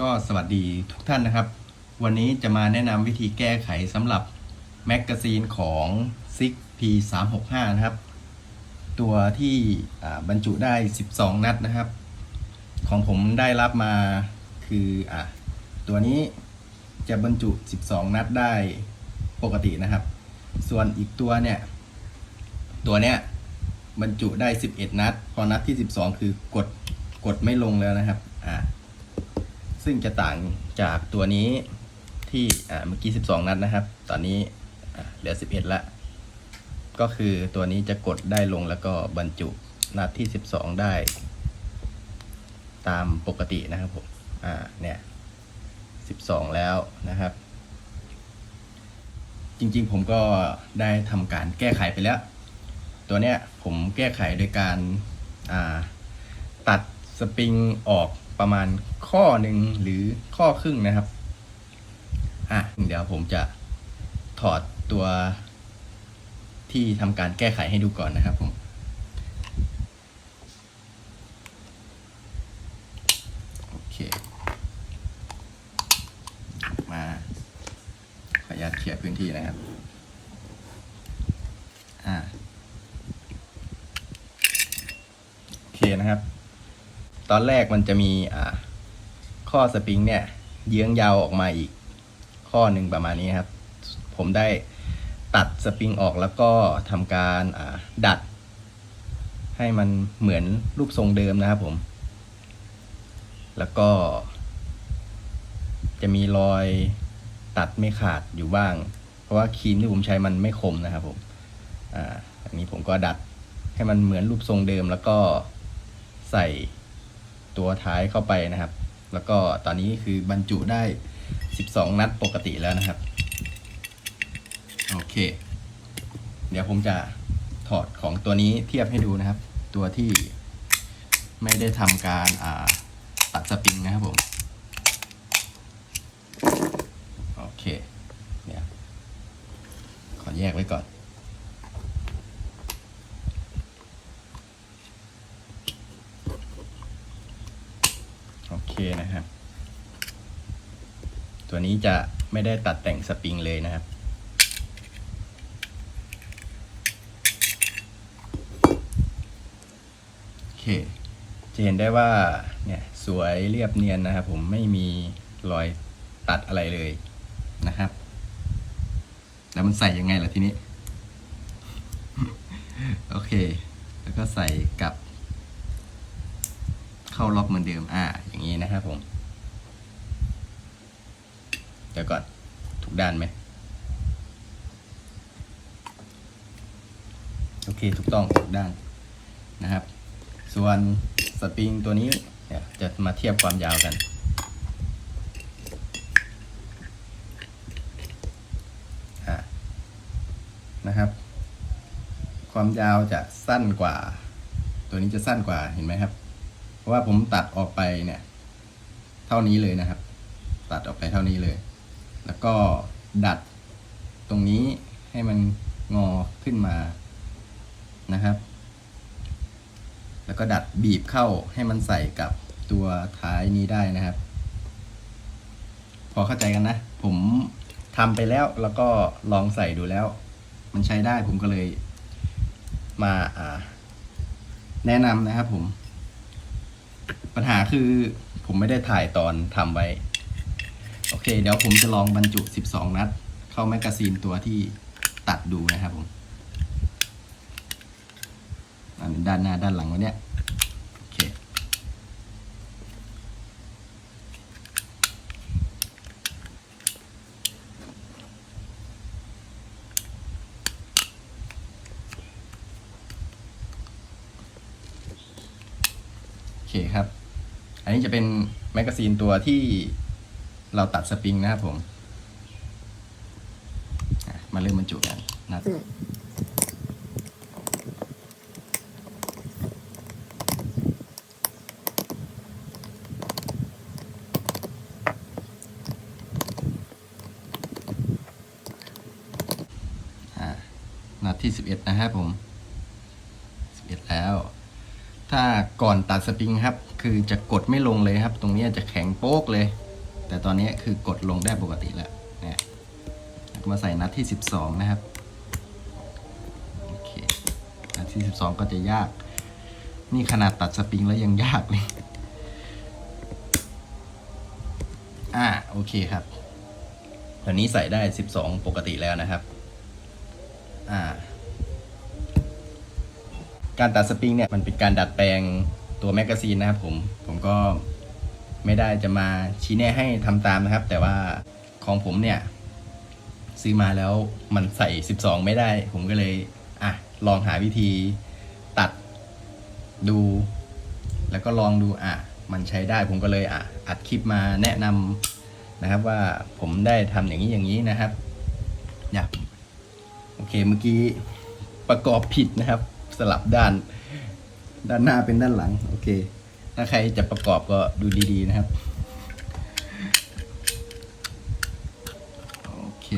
ก็สวัสดีทุกท่านนะครับ วันนี้จะมาแนะนำวิธีแก้ไขสำหรับแมกกาซีนของ SIG P365 นะครับ ตัวที่บรรจุได้ 12 นัดนะครับ ของผมได้รับมาคืออะตัวนี้จะบรรจุ 12 นัดได้ปกตินะครับ ส่วนอีกตัวเนี่ย ตัวเนี้ยบรรจุได้ 11 นัด พอนัดที่ 12 คือกดกดไม่ลงแล้วนะครับ อ่า ซึ่งจะต่างจากตัวนี้ที่เมื่อกี้ 12 นัดนะครับ ตอนนี้เหลือ 11 ละ ก็คือตัวนี้จะกดได้ลงแล้วก็บรรจุนัดที่ 12 ได้ ตามปกตินะครับผม อ่า เนี่ย 12 แล้วนะครับ จริงๆผมก็ได้ทำการแก้ไขไปแล้ว ตัวเนี้ยผมแก้ไขโดยการ อ่า ตัดสปริงออก ประมาณข้อหนึ่งหรือข้อครึ่งนะครับ อะ เดี๋ยวผมจะถอดตัวที่ทำการแก้ไขให้ดูก่อนนะครับผมโอเค มาขออนุญาตเคลียร์พื้นที่นะครับ อ่าโอเคนะครับ ตอนแรกมันจะมีอ่าข้อสปริงเนี่ยเยื้องยาวออกมาอีก ข้อหนึ่งประมาณนี้ครับ ผมได้ตัดสปริงออกแล้วก็ทำการดัด ให้มันเหมือนรูปทรงเดิมนะครับผม แล้วก็ จะมีรอยตัดไม่ขาดอยู่บ้าง เพราะว่าครีมที่ผมใช้มันไม่คมนะครับผมอ่าอันนี้ผมก็ดัดให้มันเหมือนรูปทรงเดิมแล้วก็ใส่ ตัวท้ายเข้าไปนะครับ แล้วก็ตอนนี้คือบรรจุได้ 12 นัดปกติแล้วนะครับ โอเค เดี๋ยวผมจะถอดของตัวนี้เทียบให้ดูนะครับ ตัวที่ไม่ได้ทำการาตัดสปริงนะครับผม โอเค เนี่ย ขอแยกไว้ก่อน โอเค นะครับ ตัวนี้จะไม่ได้ตัดแต่งสปริงเลยนะครับ โอเค จะเห็นได้ว่าเนี่ยสวยเรียบเนียนนะครับ ผมไม่มีรอยตัดอะไรเลยนะครับ แล้วมันใส่ยังไงล่ะทีนี้ โอเค แล้วก็ใส่กลับ เข้าล็อกเหมือนเดิม อ่า อย่างนี้นะครับผม เดี๋ยวก่อน ถูกด้านไหม โอเค ถูกต้อง ถูกด้านนะครับ ส่วนสปริงตัวนี้จะมาเทียบความยาวกัน นะครับ ความยาวจะสั้นกว่า ตัวนี้จะสั้นกว่า เห็นไหมครับ ราะว่าผมตัดออกไปเนี่ย เท่านี้เลยนะครับ ตัดออกไปเท่านี้เลย แล้วก็ดัดตรงนี้ให้มันงอขึ้นมานะครับ แล้วก็ดัดบีบเข้าให้มันใส่กับตัวท้ายนี้ได้นะครับ พอเข้าใจกันนะ ผมทำไปแล้วแล้วก็ลองใส่ดูแล้ว มันใช้ได้ผมก็เลยมาอ่าแนะนำนะครับผม ปัญหาคือผมไม่ได้ถ่ายตอนทำไว้ โอเค เดี๋ยวผมจะลองบรรจุ 12 นัด เข้าแมกกาซีนตัวที่ตัดดูนะครับผมอันด้านหน้าด้านหลังวันเนี้ยโอเค โอเคครับ อันนี้จะเป็นแมกกาซีนตัวที่เราตัดสปริงนะครับผมอะมาเริ่มบรรจุกันนัดอะนัดที่ 11 นะครับผม 11 แล้ว ถ้าก่อนตัดสปริงครับ คือจะกดไม่ลงเลยครับ ตรงนี้จะแข็งโป๊กเลย แต่ตอนนี้คือกดลงได้ปกติแล้วเนี่ยมาใส่นัดที่ 12 นะครับโอเคนัดที่ 12 ก็จะยาก นี่ขนาดตัดสปริงแล้วยังยากเลยอ่าโอเคครับตอนนี้ใส่ได้ 12 ปกติแล้วนะครับ อ่า การตัดสปริงเนี่ยมันเป็นการดัดแปลงตัวแมกกาซีนนะครับผมผมก็ไม่ได้จะมาชี้แนะให้ทำตามนะครับ แต่ว่าของผมเนี่ยซื้อมาแล้วมันใส่ 12 ไม่ได้ ผมก็เลยอะลองหาวิธีตัดดู แล้วก็ลองดูอะมันใช้ได้ผมก็เลยอะอัดคลิปมาแนะนำนะครับว่าผมได้ทำอย่างนี้อย่างนี้นะครับอยากโอเคเมื่อกี้ประกอบผิดนะครับ สลับด้าน ด้านหน้าเป็นด้านหลัง โอเค ถ้าใครจะประกอบก็ดูดีๆนะครับ โอเค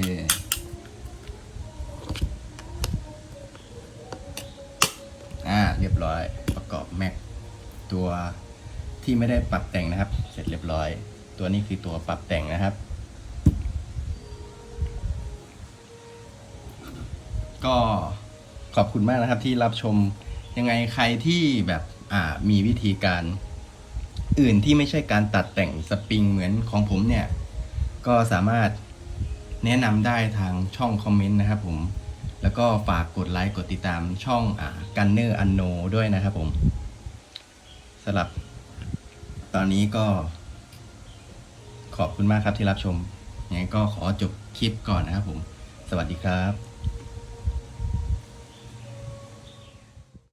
อ่าเรียบร้อยประกอบแม็กตัวที่ไม่ได้ปรับแต่งนะครับ เสร็จเรียบร้อย ตัวนี้คือตัวปรับแต่งนะครับ ก็ ขอบคุณมากนะครับที่รับชมยังไงใครที่แบบอ่ามีวิธีการอื่นที่ไม่ใช่การตัดแต่งสปริงเหมือนของผมเนี่ย ก็สามารถแนะนำได้ทางช่องคอมเมนต์นะครับผมแล้วก็ฝากกดไลค์กดติดตามช่องอ่ากันเนอร์อันโนด้วยนะครับผมสำหรับ ตอนนี้ก็ ขอบคุณมากครับที่รับชมยังไงก็ขอจบคลิปก่อนนะครับผม สวัสดีครับ